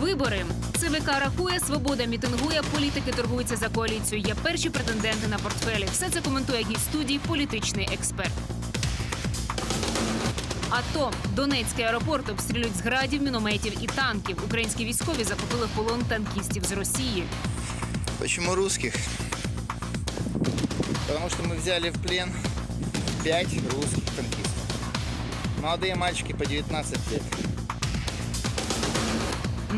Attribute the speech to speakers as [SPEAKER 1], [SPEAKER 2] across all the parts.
[SPEAKER 1] Вибори ЦВК рахує, свобода мітингує, політики торгуються за коаліцію. Є перші претенденти на портфелі. Все це коментує гість студії політичний експерт. АТО Донецький аеропорт обстрілюють з градів, мінометів і танків. Українські військові захопили в полон танкістів з Росії.
[SPEAKER 2] Почему русских? Потому что мы взяли в плен пять русских танкистов. Молодые мальчики по 19 лет.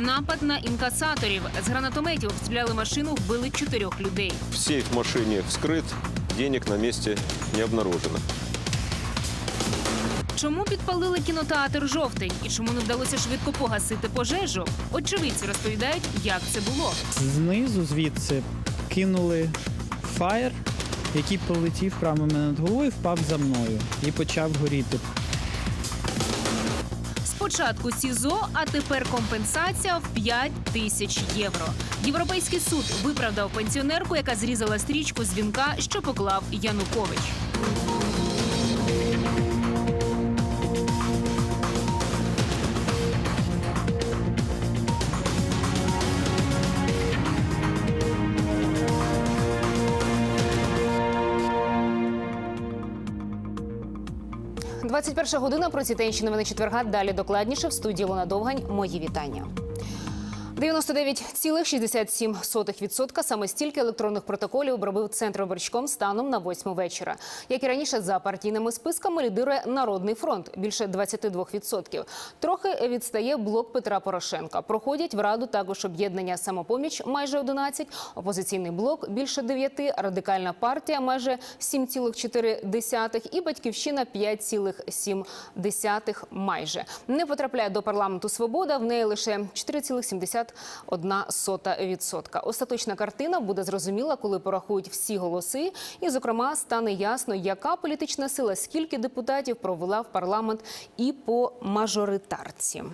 [SPEAKER 1] Напад на інкасаторів з гранатометів обстріляли машину, вбили чотирьох людей.
[SPEAKER 3] Сейф в машине вскрыт, денег на месте не обнаружено.
[SPEAKER 1] Чому підпалили кінотеатр жовтий і чому не вдалося швидко погасити пожежу? Очевидці розповідають, як це було.
[SPEAKER 4] Знизу звідси кинули фаєр, який полетів прямо мене над головою, впав за мною і почав горіти.
[SPEAKER 1] Спочатку СІЗО, а тепер компенсація в 5 тисяч євро. Європейський суд виправдав пенсіонерку, яка зрізала стрічку з вінка, що поклав Янукович. – 21 година про ці та новини четверга. Далі докладніше в студії Луна Довгань. Мої вітання. 99,67% саме стільки електронних протоколів обробив центр оберчком станом на 8 вечора. Як і раніше, за партійними списками лідирує Народний фронт більше 22%. Трохи відстає блок Петра Порошенка. Проходять в раду також об'єднання самопоміч майже 11, опозиційний блок більше 9, радикальна партія майже 7,4 і батьківщина 5,7 майже. Не потрапляє до парламенту свобода. В неї лише 4,71%. Остаточна картина буде зрозуміла, коли порахують всі голоси. І, зокрема, стане ясно, яка політична сила, скільки депутатів провела в парламент і по мажоритарці.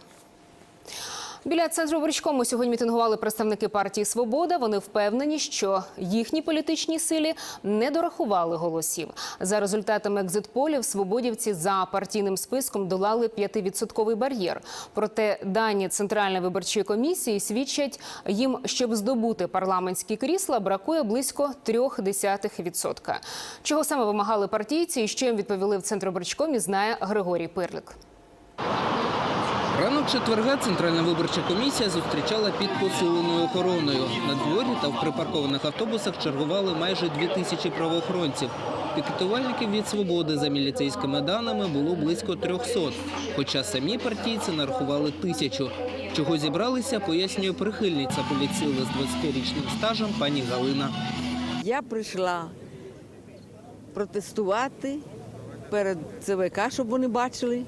[SPEAKER 1] Біля центру Боричкому сьогодні мітингували представники партії Свобода. Вони впевнені, що їхні політичній силі не дорахували голосів. За результатами екзитполів свободівці за партійним списком долали 5-відсотковий бар'єр. Проте дані центральної виборчої комісії свідчать їм, щоб здобути парламентські крісла, бракує близько 0,3%. Чого саме вимагали партійці і що їм відповіли в Центроборчкомі, знає Григорій Пирлик.
[SPEAKER 5] Ранок четверга Центральна виборча комісія зустрічала під посиленою охороною. На дворі та в припаркованих автобусах чергували майже дві тисячі правоохоронців. Пікетувальників від свободи за міліцейськими даними було близько 300, хоча самі партійці нарахували тисячу. Чого зібралися, пояснює прихильниця поліцили з 20-річним стажем пані Галина.
[SPEAKER 6] Я прийшла протестувати перед ЦВК, щоб вони бачили,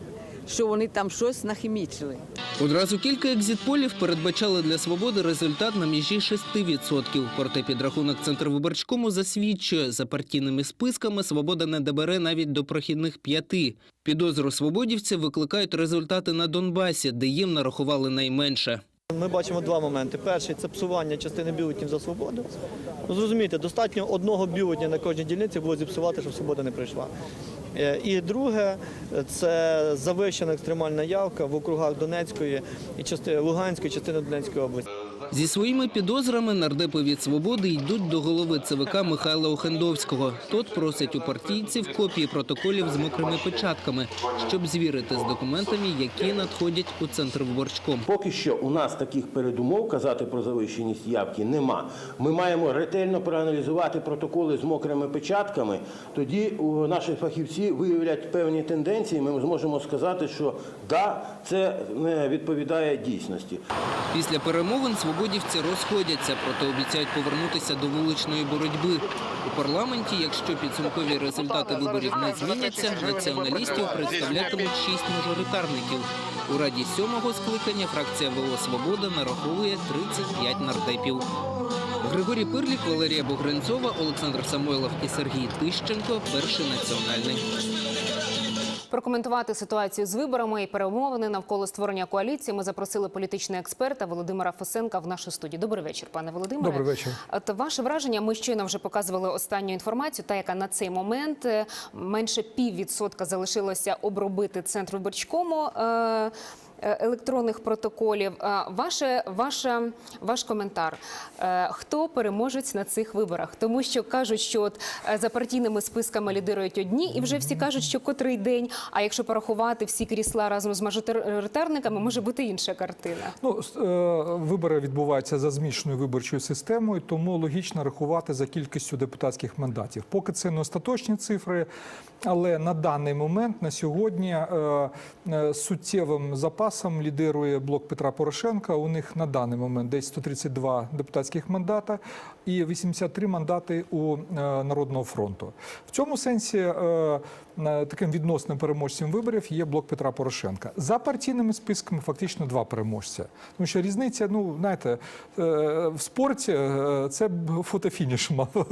[SPEAKER 6] що вони там щось нахімічили.
[SPEAKER 5] Одразу кілька екзітполів передбачали для свободи результат на межі 6%. Проте підрахунок Центрвиборчкому засвідчує, за партійними списками свобода не добере навіть до прохідних п'яти. Підозру свободівців викликають результати на Донбасі, де їм нарахували найменше.
[SPEAKER 7] Ми бачимо два моменти. Перший це псування частини бюлетнів за свободу. Ну, Зрозумієте, достатньо одного бюлетня на кожній дільниці було зіпсувати, щоб свобода не прийшла. Е, І друге, це завищена екстремальна явка в округах Донецької і Луганської частини Донецької області.
[SPEAKER 5] Зі своїми підозрами нардепи від свободи йдуть до голови ЦВК Михайла Охендовського. Тот просить у партійців копії протоколів з мокрими печатками, щоб звірити з документами, які надходять у центр виборчком.
[SPEAKER 8] Поки що у нас таких передумов казати про завищеність явки нема. Ми маємо ретельно проаналізувати протоколи з мокрими печатками. Тоді наші фахівці виявлять певні тенденції. Ми зможемо сказати, що да, це не відповідає дійсності.
[SPEAKER 5] Після перемовин свободівці розходяться, проте обіцяють повернутися до вуличної боротьби. У парламенті, якщо підсумкові результати виборів не зміняться, націоналістів представлятимуть шість мажоритарників. У раді сьомого скликання фракція ВО Свобода нараховує 35 нардепів. Григорій Пирлік, Валерія Богринцова, Олександр Самойлов і Сергій Тищенко. Перший національний.
[SPEAKER 1] Прокоментувати ситуацію з виборами і перемовини навколо створення коаліції. Ми запросили політичного експерта Володимира Фосенка в нашу студію. Добрий вечір, пане Володимире.
[SPEAKER 9] Добрий вечір.
[SPEAKER 1] От ваше враження. Ми щойно вже показували останню інформацію, та яка на цей момент е, менше піввідсотка залишилося обробити центр виборчкому. Е, е, електронних протоколів. Е, Ваше, ваша, ваш коментар. Е, Хто переможець на цих виборах? Тому що кажуть, що от е, за партійними списками лідирують одні, і вже всі кажуть, що котрий день. А якщо порахувати всі крісла разом з мажоритарниками, може бути інша картина.
[SPEAKER 9] Ну, е, вибори відбуваються за змішаною виборчою системою, тому логічно рахувати за кількістю депутатських мандатів. Поки це не остаточні цифри, але на даний момент, на сьогодні, е, е, суттєвим запасом лідирує блок Петра Порошенка. У них на даний момент десь 132 депутатських мандата і 83 мандати у е, Народного фронту. В цьому сенсі е, таким відносним переможцем виборів є блок Петра Порошенка. За партійними списками фактично два переможця. Тому що різниця, ну знаєте, е, в спорті е, це фотофініш мав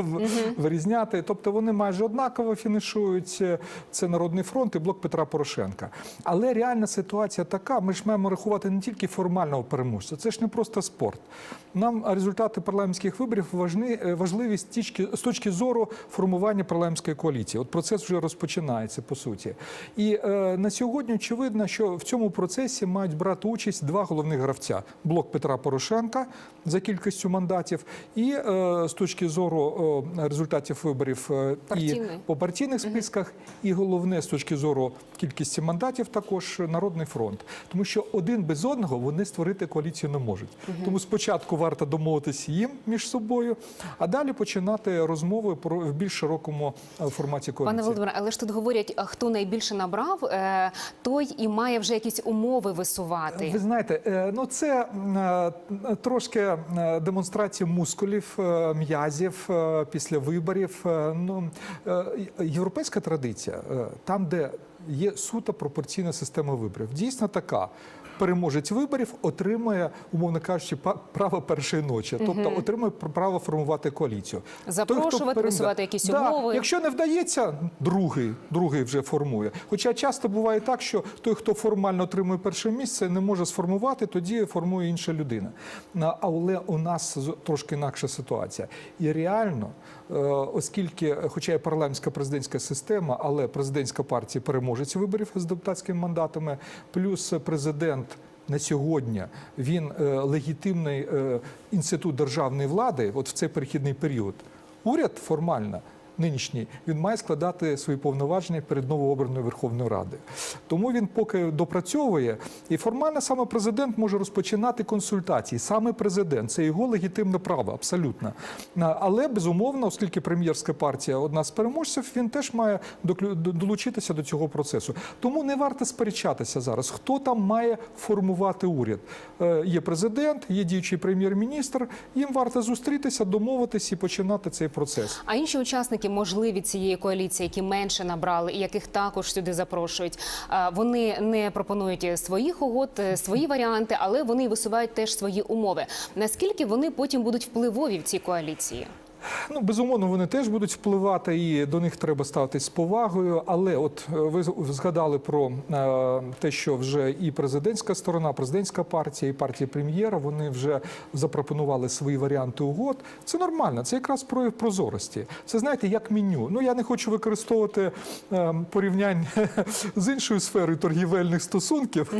[SPEAKER 9] вирізняти. Тобто вони майже однаково фінішують. Це Народний фронт і блок Петра Порошенка. Але реальна ситуація така: ми ж маємо рахувати не тільки формального переможця, це ж не просто спорт. Нам результати парламентських виборів е, важливі з точки, зору формування парламентської коаліції. От процес вже розпочинається по суті. І е, на сьогодні очевидно, що в цьому процесі мають брати участь два головних гравця: блок Петра Порошенка за кількістю мандатів, і е, з точки зору е, результатів виборів е, і по партійних списках, і головне з точки зору кількості мандатів, також Народний фронт, тому що один без одного вони створити коаліцію не можуть. Тому спочатку варто домовитися їм між собою, а далі починати розмови про в більш широкому е, форматі коаліції.
[SPEAKER 1] Пане Володимире, але ж тут говорять, хто найбільше набрав, е, той і має вже якісь умови висувати.
[SPEAKER 9] Ви знаєте, е, ну це е, трошки е, демонстрація мускулів, е, м'язів е, після виборів. Е, Ну е, європейська традиція, е, там, де є суто пропорційна система виборів, дійсно така. Переможець виборів отримує, умовно кажучи, право першої ночі, тобто отримує право формувати коаліцію.
[SPEAKER 1] Запрошувати, висувати якісь
[SPEAKER 9] Да,
[SPEAKER 1] умови.
[SPEAKER 9] Якщо не вдається, другий, другий вже формує. Хоча часто буває так, що той, хто формально отримує перше місце, не може сформувати, тоді формує інша людина. Але у нас трошки інакша ситуація. І реально, е, оскільки, хоча є парламентська президентська система, але президентська партія переможець виборів з депутатськими мандатами, плюс президент. На сьогодні він е, легітимний е, інститут державної влади, от в цей перехідний період. Уряд формально нинішній він має складати свої повноваження перед новообраною Верховною Радою. Тому він поки допрацьовує, і формально саме президент може розпочинати консультації. Саме президент це його легітимне право, абсолютно. Але безумовно, оскільки прем'єрська партія одна з переможців, він теж має долучитися до цього процесу. Тому не варто сперечатися зараз, хто там має формувати уряд. Е, Є президент, є діючий прем'єр-міністр. Їм варто зустрітися, домовитись і починати цей процес.
[SPEAKER 1] А інші учасники можливі цієї коаліції, які менше набрали, і яких також сюди запрошують. Вони не пропонують своїх угод, е, свої варіанти, але вони висувають теж свої умови. Наскільки вони потім будуть впливові в цій коаліції?
[SPEAKER 9] Ну, безумовно, вони теж будуть впливати, і до них треба ставитись з повагою. Але от е, ви згадали про е, те, що вже і президентська сторона, президентська партія, і партія прем'єра вони вже запропонували свої варіанти угод. Це нормально, це якраз прояв прозорості. Це знаєте, як меню. Ну я не хочу використовувати е, порівнянь з іншою сферою торгівельних стосунків,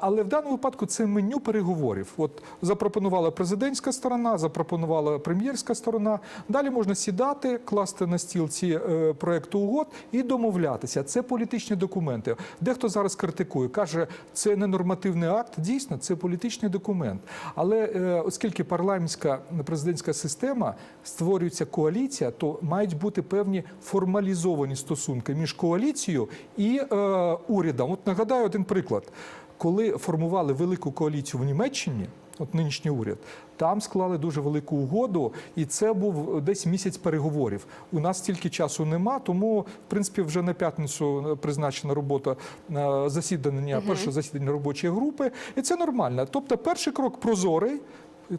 [SPEAKER 9] але в даному випадку це меню переговорів. От запропонувала президентська сторона, запропонувала прем'єрська сторона. Далі можна сідати, класти на стіл ці е, проекти угод і домовлятися. Це політичні документи. Дехто зараз критикує, каже, це не нормативний акт. Дійсно, це політичний документ. Але е, оскільки парламентська президентська система створюється коаліція, то мають бути певні формалізовані стосунки між коаліцією і е, урядом. От нагадаю один приклад. Коли формували велику коаліцію в Німеччині, от нинішній уряд, там склали дуже велику угоду, і це був десь місяць переговорів. У нас стільки часу нема, тому в принципі вже на п'ятницю призначена робота е, засідання, перше засідання робочої групи, і це нормально. Тобто, перший крок прозорий.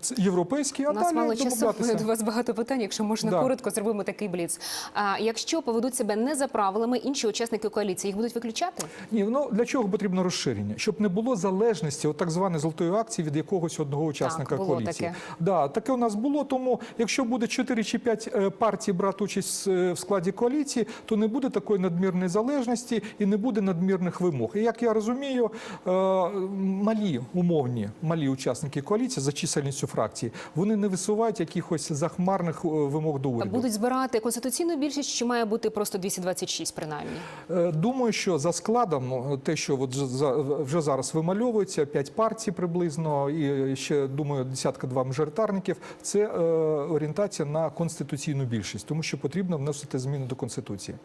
[SPEAKER 9] Це європейський, а
[SPEAKER 1] У нас
[SPEAKER 9] далі
[SPEAKER 1] мало часу. До вас багато питань. Якщо можна
[SPEAKER 9] Да.
[SPEAKER 1] коротко, зробимо такий бліц. А якщо поведуть себе не за правилами, інші учасники коаліції їх будуть виключати?
[SPEAKER 9] Ні, ну для чого потрібно розширення? Щоб не було залежності, от так званої золотої акції від якогось одного учасника
[SPEAKER 1] було
[SPEAKER 9] коаліції.
[SPEAKER 1] таке.
[SPEAKER 9] Да, таке у нас було. Тому якщо буде 4 чи 5 е, партій брати участь е, в складі коаліції, то не буде такої надмірної залежності і не буде надмірних вимог. І як я розумію, е, малі умовні малі учасники коаліції за чисельністю фракції, вони не висувають якихось захмарних е, вимог до уряду.
[SPEAKER 1] будуть збирати конституційну більшість, чи має бути просто 226 принаймні?
[SPEAKER 9] Е, Думаю, що за складом, ну, те, що от вже зараз вимальовується, п'ять партій приблизно, і ще думаю, десятка-два мажоритарників, це е, орієнтація на конституційну більшість, тому що потрібно вносити зміни до конституції.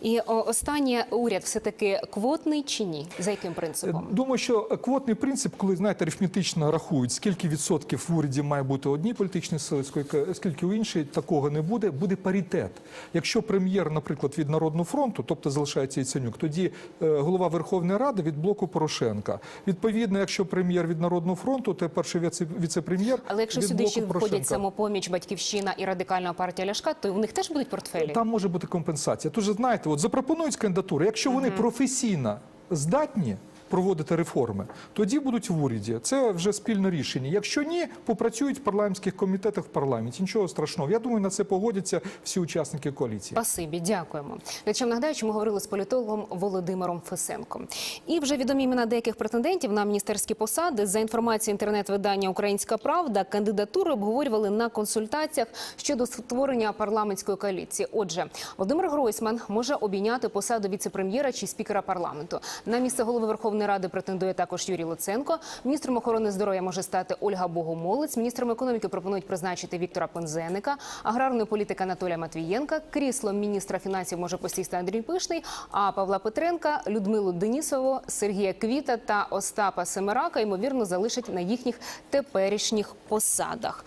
[SPEAKER 1] І останнє уряд все таки квотний чи ні? За яким принципом?
[SPEAKER 9] Думаю, що квотний принцип, коли знаєте, арифметично рахують, скільки відсотків в уряді має бути одній політичній сили, скільки, у іншій, такого не буде. Буде паритет. Якщо прем'єр, наприклад, від Народного фронту, тобто залишається Яценюк, тоді е, голова Верховної Ради від блоку Порошенка. Відповідно, якщо прем'єр від Народного фронту, то перший віце- віце-прем'єр
[SPEAKER 1] Але якщо
[SPEAKER 9] від
[SPEAKER 1] сюди
[SPEAKER 9] блоку
[SPEAKER 1] ще входять самопоміч, батьківщина і радикальна партія Ляшка, то у них теж будуть портфелі.
[SPEAKER 9] Там може бути компенсація. Тож знаєте, от запропонують кандидатури. Якщо вони професійно здатні проводити реформи, тоді будуть в уряді. Це вже спільне рішення. Якщо ні, попрацюють в парламентських комітетах в парламенті. Нічого страшного. Я думаю, на це погодяться всі учасники коаліції.
[SPEAKER 1] Спасибі, дякуємо. Глядачам нагадаю, що ми говорили з політологом Володимиром Фесенком. І вже відомі імена деяких претендентів на міністерські посади. За інформацією інтернет-видання Українська Правда, кандидатури обговорювали на консультаціях щодо створення парламентської коаліції. Отже, Володимир Гройсман може обійняти посаду віце-прем'єра чи спікера парламенту. На місце голови Верховної Ради претендує також Юрій Луценко. Міністром охорони здоров'я може стати Ольга Богомолець. Міністром економіки пропонують призначити Віктора Пензеника, аграрної політики Анатолія Матвієнка. Кріслом міністра фінансів може посісти Андрій Пишний. А Павла Петренка, Людмилу Денісову, Сергія Квіта та Остапа Семерака ймовірно залишать на їхніх теперішніх посадах.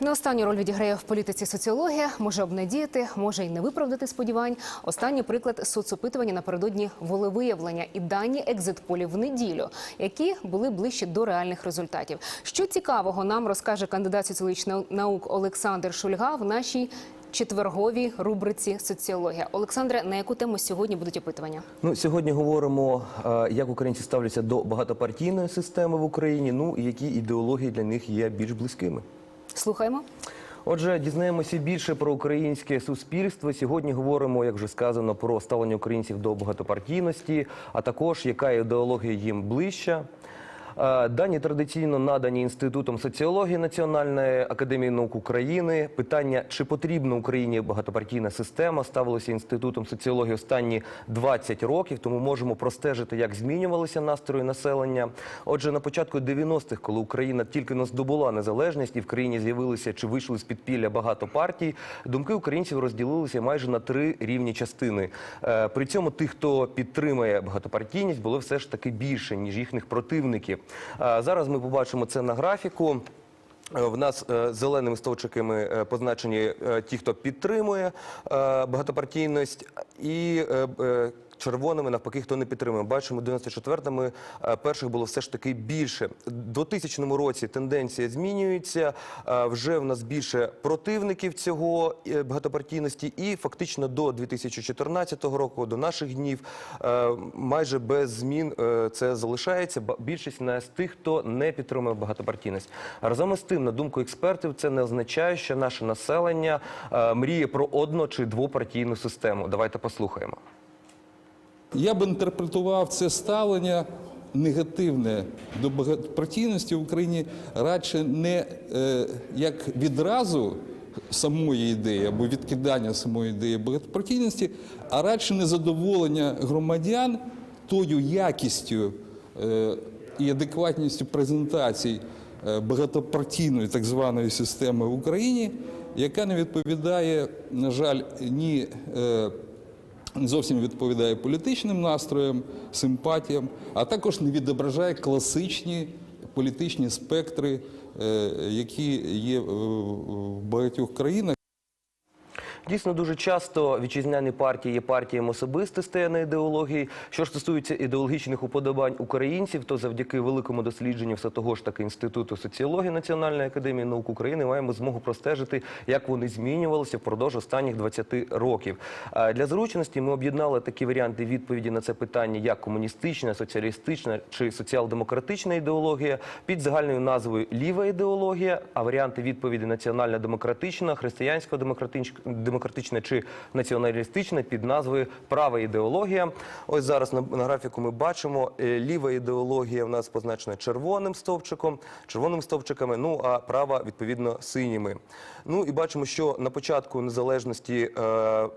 [SPEAKER 1] Не останню роль відіграє в політиці соціологія, може обнадіяти, може й не виправдати сподівань. Останній приклад соцопитування напередодні волевиявлення і дані екзитполів в неділю, які були ближче до реальних результатів. Що цікавого нам розкаже кандидат соціологічних наук Олександр Шульга в нашій четверговій рубриці соціологія. Олександре, на яку тему сьогодні будуть опитування?
[SPEAKER 10] Ну, сьогодні говоримо, е, як українці ставляться до багатопартійної системи в Україні, ну і які ідеології для них є більш близькими.
[SPEAKER 1] Слухаємо.
[SPEAKER 10] Отже, дізнаємося більше про українське суспільство. Сьогодні говоримо, як вже сказано, про ставлення українців до багатопартійності, а також яка ідеологія їм ближча. Е, Дані традиційно надані Інститутом соціології Національної академії наук України. Питання, чи потрібна Україні багатопартійна система, ставилося інститутом соціології останні 20 років. Тому можемо простежити, як змінювалися настрої населення. Отже, на початку 90-х, коли Україна тільки не здобула незалежність і в країні з'явилися чи вийшли з підпілля багато партій, думки українців розділилися майже на три рівні частини. Е, При цьому тих, хто підтримує багатопартійність, було все ж таки більше ніж їхніх противників. Зараз ми побачимо це на графіку. Е, В нас е, зеленими стовпчиками е, позначені ті, хто підтримує багатопартійність, і червоними навпаки, хто не підтримує. Бачимо, 94-ми е, перших було все ж таки більше. У 2000 році тенденція змінюється. Е, Вже в нас більше противників цього е, багатопартійності, і фактично до 2014 року, до наших днів, майже без змін це залишається. Більшість нас тих, хто не підтримує багатопартійність. Разом із тим, на думку експертів, це не означає, що наше населення мріє про одно чи двопартійну систему. Давайте послухаємо.
[SPEAKER 11] Я б інтерпретував це ставлення негативне до багатопартійності в Україні радше не е, як відразу самої ідеї або відкидання самої ідеї багатопартійності, а радше незадоволення громадян тою якістю е, і адекватністю презентацій е, багатопартійної так званої системи в Україні, яка не відповідає, на жаль, ні. е, зовсім відповідає політичним настроям, симпатіям, а також не відображає класичні політичні спектри, е, які є в багатьох країнах.
[SPEAKER 10] Дійсно, дуже часто вітчизняні партії є партіями особистостей, а не ідеології. Що ж стосується ідеологічних уподобань українців, то завдяки великому дослідженню все того ж таки інституту соціології Національної академії наук України маємо змогу простежити, як вони змінювалися впродовж останніх 20 років. Для зручності ми об'єднали такі варіанти відповіді на це питання, як комуністична, соціалістична чи соціал-демократична ідеологія під загальною назвою ліва ідеологія, а варіанти відповіді національно-демократична, християнсько-демократична чи націоналістична під назвою права ідеологія. Ось зараз на, графіку ми бачимо е, ліва ідеологія в нас позначена червоним стовпчиком, червоними стовпчиками, ну а права відповідно синіми. Ну і бачимо, що на початку незалежності. Е,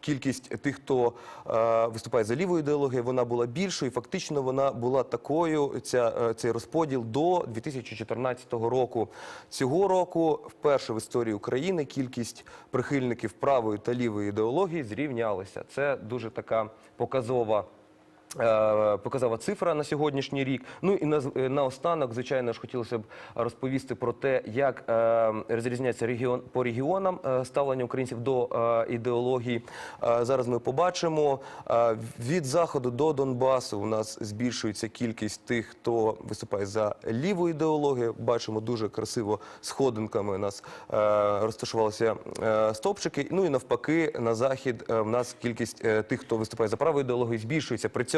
[SPEAKER 10] Кількість тих, хто е, виступає за лівою ідеологією, вона була більшою. і Фактично, вона була такою. Ця е, цей розподіл до 2014 року. Цього року, вперше в історії України, кількість прихильників правої та лівої ідеології зрівнялися. Це дуже така показова. Е, Показова цифра на сьогоднішній рік. Ну і на, наостанок, звичайно ж, хотілося б розповісти про те, як е, розрізняється регіон по регіонам е, ставлення українців до е, ідеології. Е, зараз ми побачимо е, від заходу до Донбасу. У нас збільшується кількість тих, хто виступає за ліву ідеологію. Бачимо дуже красиво сходинками. У нас е, розташувалися е, стовпчики. Ну і навпаки, на захід е, в нас кількість е, тих, хто виступає за праву ідеологію, збільшується. При цьому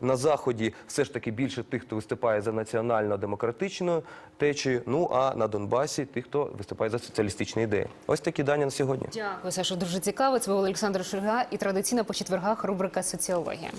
[SPEAKER 10] на заході все ж таки більше тих, хто виступає за національно-демократичну течію. Ну а на Донбасі тих, хто виступає за соціалістичні ідеї. Ось такі дані на сьогодні.
[SPEAKER 1] Дякую, Саша. Дуже цікаво. Це був Олександр Шульга і традиційно по четвергах рубрика Соціологія.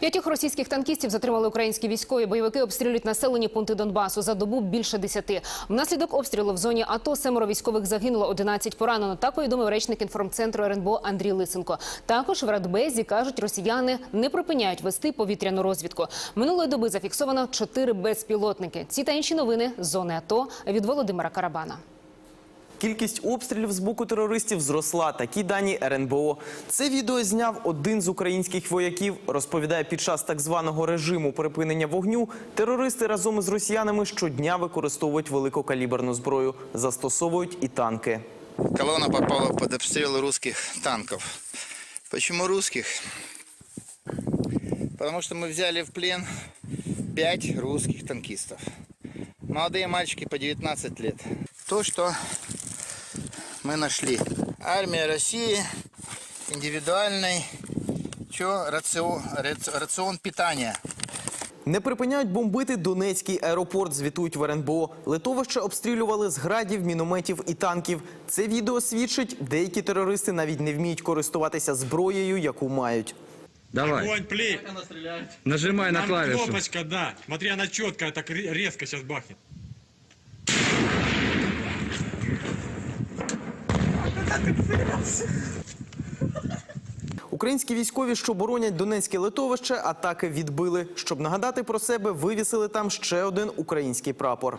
[SPEAKER 1] П'ятьох російських танкістів затримали українські військові. Бойовики обстрілюють населені пункти Донбасу за добу більше десяти. Внаслідок обстрілу в зоні АТО семеро військових загинуло, 11 поранено. Так повідомив речник інформцентру РНБО Андрій Лисенко. Також в Радбезі кажуть, росіяни не припиняють вести повітряну розвідку. Минулої доби зафіксовано чотири безпілотники. Ці та інші новини з зони АТО від Володимира Карабана.
[SPEAKER 12] Кількість обстрілів з боку терористів зросла. Такі дані РНБО. Це відео зняв один з українських вояків. Розповідає, під час так званого режиму припинення вогню терористи разом із росіянами щодня використовують великокаліберну зброю, застосовують і танки.
[SPEAKER 2] Колонна попала под обстрел русских танков. Почему русских? Потому что мы взяли в плен пять русских танкистов. Молодые мальчики по 19 лет. То, что мы нашли. Армия России, индивидуальный чё, рацион, рацион питания.
[SPEAKER 12] Не припиняють бомбити Донецький аеропорт, звітують в РНБО. Литовище обстрілювали з градів, мінометів і танків. Це відео свідчить, деякі терористи навіть не вміють користуватися зброєю, яку мають.
[SPEAKER 13] Давай.
[SPEAKER 14] Огонь, плей.
[SPEAKER 13] Нажимай на
[SPEAKER 14] Там
[SPEAKER 13] клавишу.
[SPEAKER 14] кнопочка, да. Смотри, она четкая, так ре- резко сейчас
[SPEAKER 12] Українські військові, що боронять Донецьке литовище, атаки відбили. Щоб нагадати про себе, вивісили там ще один український прапор.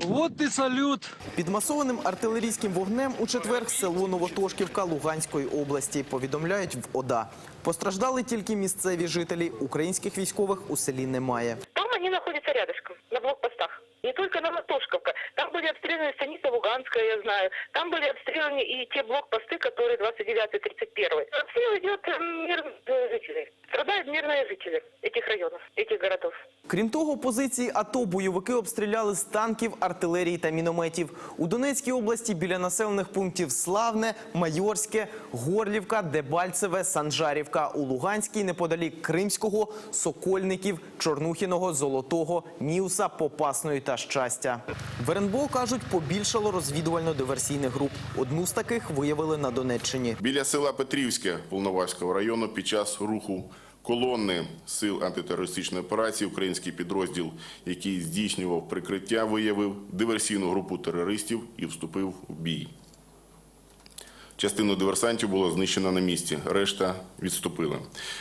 [SPEAKER 13] Вот и салют.
[SPEAKER 12] Під масованим артилерійським вогнем у четвер село Новотошківка Луганської області повідомляють в ОДА. Постраждали тільки місцеві жителі. Українських військових у селі немає.
[SPEAKER 15] Там они находятся рядышком, на блокпостах. Не только Новотошковка. Там были обстреляны станица Луганская, я знаю. Там были обстреляны и те блокпосты, которые 29-31. Обстрел идет э, мирных жителей. Страдают мирные жители этих районов, этих городов.
[SPEAKER 12] Крім того, позиції АТО бойовики обстріляли з танків, артилерії та мінометів. У Донецькій області біля населених пунктів Славне, Майорське, Горлівка, Дебальцеве, Санжарівка. У Луганській неподалік Кримського, Сокольників, Чорнухіного, Золотого, Міуса, Попасної та Щастя. В РНБО, кажуть, побільшало розвідувально-диверсійних груп. Одну з таких виявили на Донеччині.
[SPEAKER 16] Біля села Петрівське Волноваського району під час руху колони сил антитерористичної операції український підрозділ, який здійснював прикриття, виявив диверсійну групу терористів і вступив в бій. Частину диверсантів було знищено на місці, решта відступили.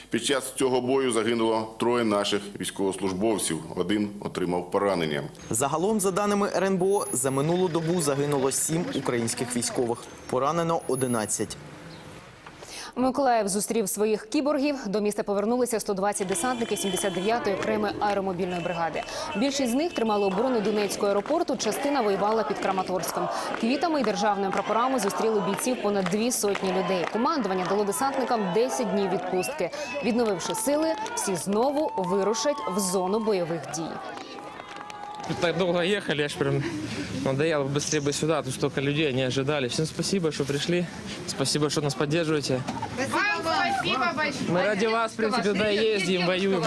[SPEAKER 16] Під час цього бою загинуло троє наших військовослужбовців. Один отримав поранення.
[SPEAKER 12] Загалом, за даними РНБО, за минулу добу загинуло сім українських військових. Поранено 11.
[SPEAKER 1] Миколаїв зустрів своїх кіборгів. До міста повернулися 120 десантників 79-ї окремої аеромобільної бригади. Більшість з них тримали оборону Донецького аеропорту. Частина воювала під Краматорськом. Квітами і державними прапорами зустріли бійців понад дві сотні людей. Командування дало десантникам 10 днів відпустки. Відновивши сили, всі знову вирушать в зону бойових дій.
[SPEAKER 17] Так долго ехали, аж прям надоело быстрее бы сюда, тут столько людей, не ожидали. Всем спасибо, что пришли, спасибо, что нас поддерживаете.
[SPEAKER 18] Спасибо большое.
[SPEAKER 17] Мы ради вас, в принципе, туда ездим, воюем.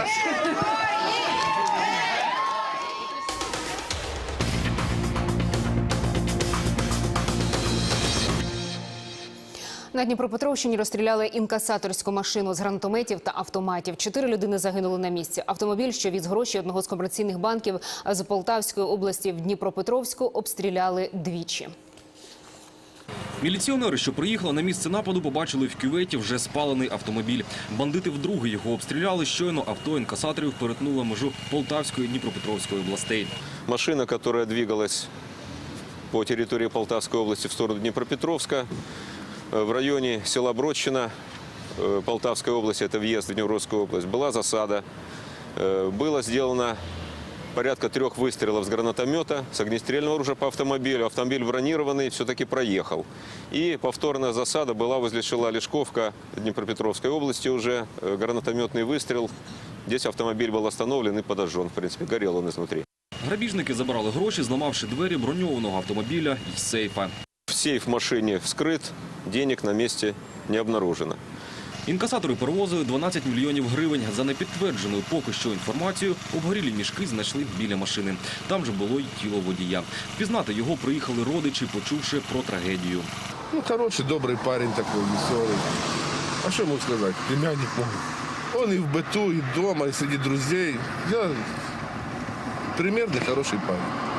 [SPEAKER 1] На Дніпропетровщині розстріляли інкасаторську машину з гранатометів та автоматів. Чотири людини загинули на місці. Автомобіль, що віз гроші одного з комерційних банків з Полтавської області в Дніпропетровську, обстріляли двічі.
[SPEAKER 19] Міліціонери, що приїхали на місце нападу, побачили в кюветі вже спалений автомобіль. Бандити вдруге його обстріляли. Щойно авто інкасаторів перетнуло межу Полтавської і Дніпропетровської областей.
[SPEAKER 3] Машина, которая двигалась по территории Полтавской области в сторону Днепропетровска, э, в районе села Бродчина э, Полтавской области, это въезд в Днепровскую область, была засада. Э, Было сделано порядка трех выстрелов с гранатомета, с огнестрельного оружия по автомобилю. Автомобиль бронированный все-таки проехал. И повторная засада была возле села Лешковка Днепропетровской области уже. Э, Гранатометный выстрел. Здесь автомобиль был остановлен и подожжен. В принципе, горел он изнутри.
[SPEAKER 19] Грабіжники забрали гроші, зламавши двері броньованого автомобіля і сейфа.
[SPEAKER 3] Сейф в машине вскрыт, денег на месте не обнаружено.
[SPEAKER 19] Інкасатори перевозили 12 мільйонів гривень. За непідтвердженою поки що інформацією, обгорілі мішки знайшли біля машини. Там же було й тіло водія. Впізнати його приїхали родичі, почувши про трагедію.
[SPEAKER 20] Ну, хороший, добрый парень такой, веселый. А что мог сказать? Племянник мой. Он и в быту, и дома, и среди друзей. Я примерный хороший парень.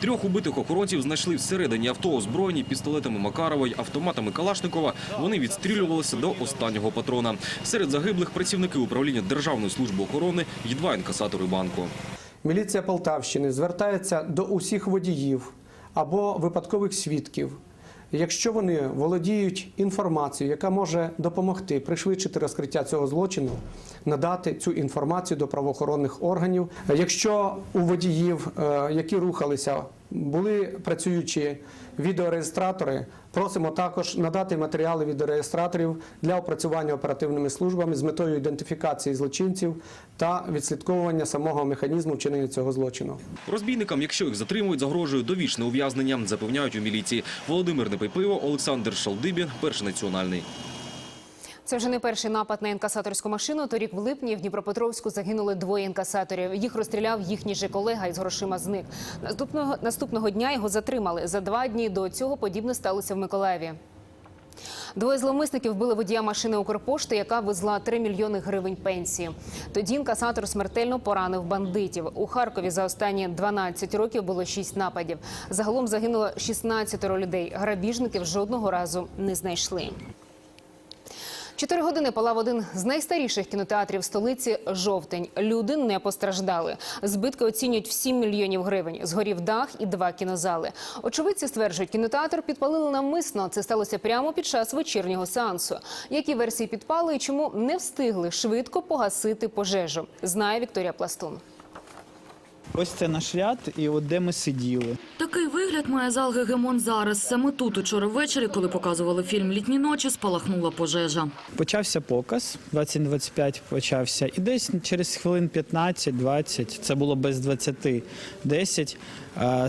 [SPEAKER 19] Трьох убитих охоронців знайшли всередині авто, озброєні пістолетами Макарова й автоматами Калашникова. Вони відстрілювалися до останнього патрона. Серед загиблих працівники управління Державної служби охорони й два інкасатори банку.
[SPEAKER 21] Міліція Полтавщини звертається до усіх водіїв або випадкових свідків. Якщо вони володіють інформацією, яка може допомогти пришвидшити розкриття цього злочину, надати цю інформацію до правоохоронних органів. Якщо у водіїв, е, які рухалися, були працюючі відеореєстратори, просимо також надати матеріали відеореєстраторів для опрацювання оперативними службами з метою ідентифікації злочинців та відслідковування самого механізму вчинення цього злочину.
[SPEAKER 19] Розбійникам, якщо їх затримують, загрожує довічне ув'язнення, запевняють у міліції. Володимир Непайпиво, Олександр Шалдибін, перший національний.
[SPEAKER 1] Це вже не перший напад на інкасаторську машину. Торік в липні в Дніпропетровську загинули двоє інкасаторів. Їх розстріляв їхній же колега із грошима зник. Наступного наступного дня його затримали. За два дні до цього подібне сталося в Миколаєві. Двоє зловмисників вбили водія машини Укрпошти, яка везла 3 мільйони гривень пенсії. Тоді інкасатор смертельно поранив бандитів. У Харкові за останні 12 років було 6 нападів. Загалом загинуло 16 людей. Грабіжників жодного разу не знайшли. Чотири години палав один з найстаріших кінотеатрів столиці жовтень. Люди не постраждали. Збитки оцінюють в 7 мільйонів гривень. Згорів дах і два кінозали. Очевидці стверджують, кінотеатр підпалили навмисно. Це сталося прямо під час вечірнього сеансу. Які версії підпали і чому не встигли швидко погасити пожежу? Знає Вікторія Пластун.
[SPEAKER 4] Ось це наш ряд, і от де ми сиділи.
[SPEAKER 22] Такий вигляд має зал Гегемон зараз. Саме тут учора ввечері, коли показували фільм «Літні ночі», спалахнула пожежа.
[SPEAKER 4] Почався показ, 20-25 почався, і десь через хвилин 15-20, це було без 20, 10,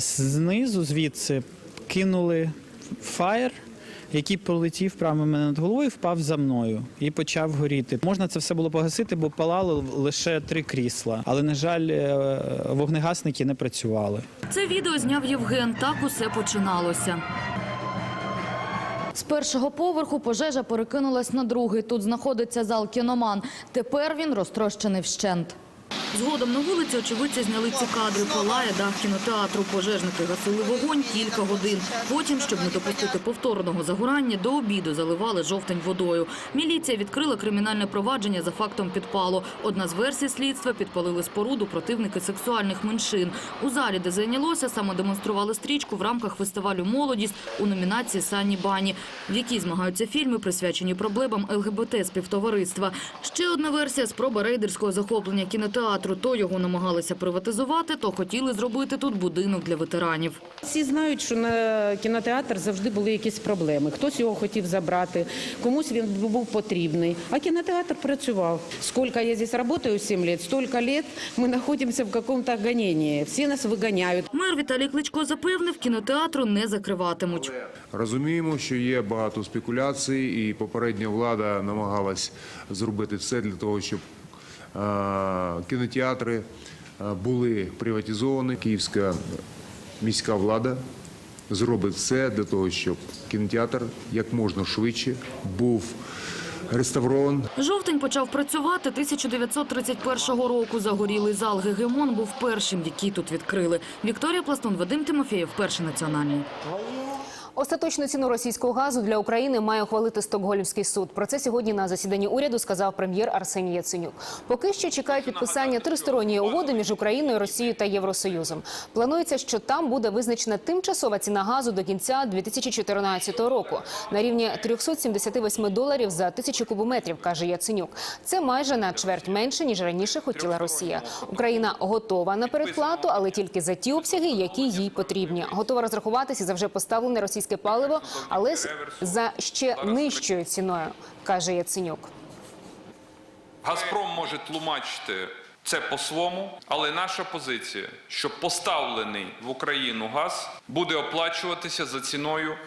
[SPEAKER 4] знизу звідси кинули фаєр, який полетів прямо мене над головою, впав за мною і почав горіти. Можна це все було погасити, бо палало лише три крісла. Але, на жаль, е, вогнегасники не працювали.
[SPEAKER 22] Це відео зняв Євген. Так усе починалося. З першого поверху пожежа перекинулась на другий. Тут знаходиться зал кіноман. Тепер він розтрощений вщент. Згодом на вулиці очевидці зняли ці кадри. Палає дах кінотеатру. Пожежники гасили вогонь кілька годин. Потім, щоб не допустити повторного загорання, до обіду заливали жовтень водою. Міліція відкрила кримінальне провадження за фактом підпалу. Одна з версій слідства підпалили споруду противники сексуальних меншин. У залі, де зайнялося, самодемонстрували стрічку в рамках фестивалю «Молодість» у номінації «Санні Бані», в якій змагаються фільми, присвячені проблемам ЛГБТ-співтовариства. Ще одна версія – спроба рейдерського захоплення кінотеатру. То його намагалися приватизувати, то хотіли зробити тут будинок для ветеранів.
[SPEAKER 23] Всі знають, що на кінотеатр завжди були якісь проблеми. Хтось його хотів забрати, комусь він був потрібний. А кінотеатр працював. Скільки я здесь працюю, 7 років, стільки років ми знаходимося в якомусь гоненні. Всі нас виганяють.
[SPEAKER 22] Мер Віталій Кличко запевнив, кінотеатру не закриватимуть.
[SPEAKER 24] Розуміємо, що є багато спекуляцій, і попередня влада намагалась зробити все для того, щоб кінотеатри е, були приватизовані. Київська міська влада зробить все для того, щоб кінотеатр як можна швидше був реставрований.
[SPEAKER 22] Жовтень почав працювати 1931 року. Загорілий зал «Гегемон» був першим, який тут відкрили. Вікторія Пластун, Вадим Тимофєєв, перший національний.
[SPEAKER 1] Остаточну ціну російського газу для України має ухвалити Стокгольмський суд. Про це сьогодні на засіданні уряду сказав прем'єр Арсеній Яценюк. Поки що чекають підписання тристоронньої угоди між Україною, Росією та Євросоюзом. Планується, що там буде визначена тимчасова ціна газу до кінця 2014 року на рівні 378 доларів за тисячу кубометрів, каже Яценюк. Це майже на чверть менше ніж раніше хотіла Росія. Україна готова на передплату, але тільки за ті обсяги, які їй потрібні. Готова розрахуватися за вже поставлене російське паливо, але за ще нижчою ціною, каже Яценюк.
[SPEAKER 25] Газпром може тлумачити це по-свому, але наша позиція, що поставлений в Україну газ буде оплачуватися за ціною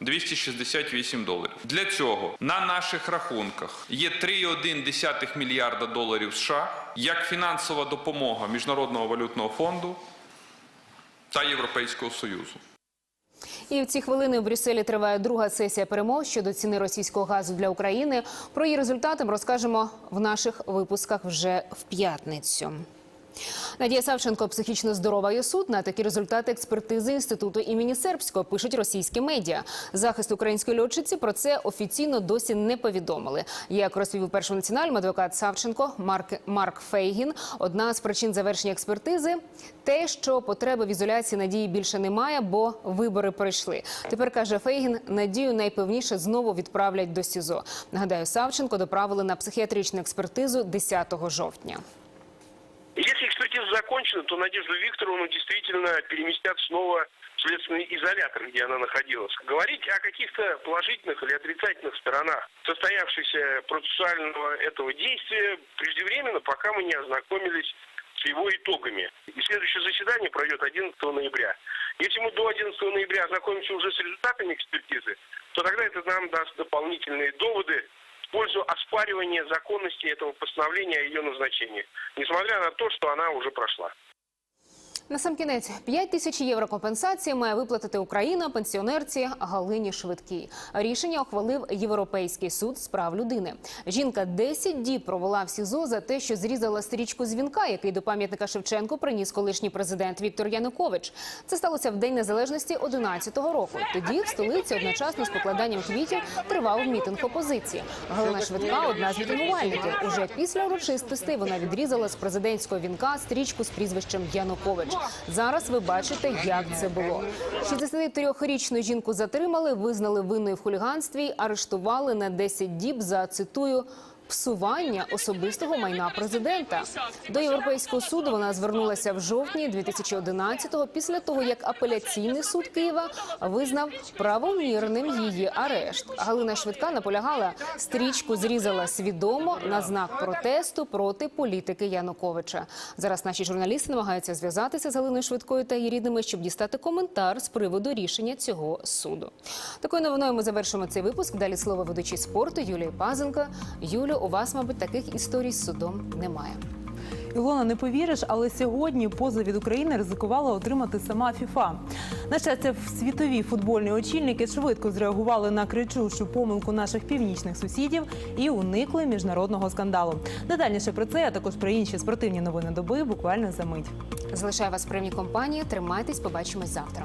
[SPEAKER 25] 268 доларів. Для цього на наших рахунках є 3,1 мільярда доларів США як фінансова допомога Міжнародного валютного фонду та Європейського Союзу.
[SPEAKER 1] І в ці хвилини в Брюсселі триває друга сесія перемог щодо ціни російського газу для України. Про її результати розкажемо в наших випусках вже в п'ятницю. Надія Савченко психічно здорова і судна. Такі результати експертизи інституту імені Сербського пишуть російські медіа. Захист української льотчиці про це офіційно досі не повідомили. Як розповів першому національному адвокат Савченко Марк Марк Фейгін, одна з причин завершення експертизи те, що потреби в ізоляції надії більше немає, бо вибори пройшли. Тепер каже Фейгін, надію найпевніше знову відправлять до СІЗО. Нагадаю, Савченко доправили на психіатричну експертизу 10 жовтня.
[SPEAKER 26] Если экспертиза закончена, то Надежду Викторовну действительно переместят снова в следственный изолятор, где она находилась. Говорить о каких-то положительных или отрицательных сторонах состоявшейся процессуального этого действия преждевременно, пока мы не ознакомились с его итогами. И следующее заседание пройдет 11 ноября. Если мы до 11 ноября ознакомимся уже с результатами экспертизы, то тогда это нам даст дополнительные доводы в пользу оспаривания законности этого постановления о ее назначении, несмотря на то, что она уже прошла.
[SPEAKER 1] На сам кінець 5 тисяч євро компенсації має виплатити Україна пенсіонерці Галині Швидкій. Рішення ухвалив Європейський суд з прав людини. Жінка 10 діб провела в СІЗО за те, що зрізала стрічку з вінка, який до пам'ятника Шевченку приніс колишній президент Віктор Янукович. Це сталося в День Незалежності 11-го року. Тоді в столиці одночасно з покладанням квітів тривав мітинг опозиції. Галина Швидка одна з мітингувальників. Уже після урочистостей вона відрізала з президентського вінка стрічку з прізвищем Янукович. Зараз ви бачите, як це було. 63-річну жінку затримали, визнали винною в хуліганстві, арештували на 10 діб за цитую. Псування особистого майна президента до європейського суду вона звернулася в жовтні 2011-го, після того як апеляційний суд Києва визнав правомірним її арешт. Галина Швидка наполягала, стрічку зрізала свідомо на знак протесту проти політики Януковича. Зараз наші журналісти намагаються зв'язатися з Галиною Швидкою та її рідними, щоб дістати коментар з приводу рішення цього суду. Такою новиною ми завершимо цей випуск. Далі слово ведучій спорту Юлії Пазенко. Юлю, у вас, мабуть, таких історій з судом немає.
[SPEAKER 27] Ілона, не повіриш, але сьогодні позов від України ризикувала отримати сама ФІФА. На щастя, світові футбольні очільники швидко зреагували на кричущу помилку наших північних сусідів і уникли міжнародного скандалу. Детальніше про це, а також про інші спортивні новини доби буквально за мить.
[SPEAKER 1] Залишаю вас в прямій компанії. Тримайтесь, побачимось завтра.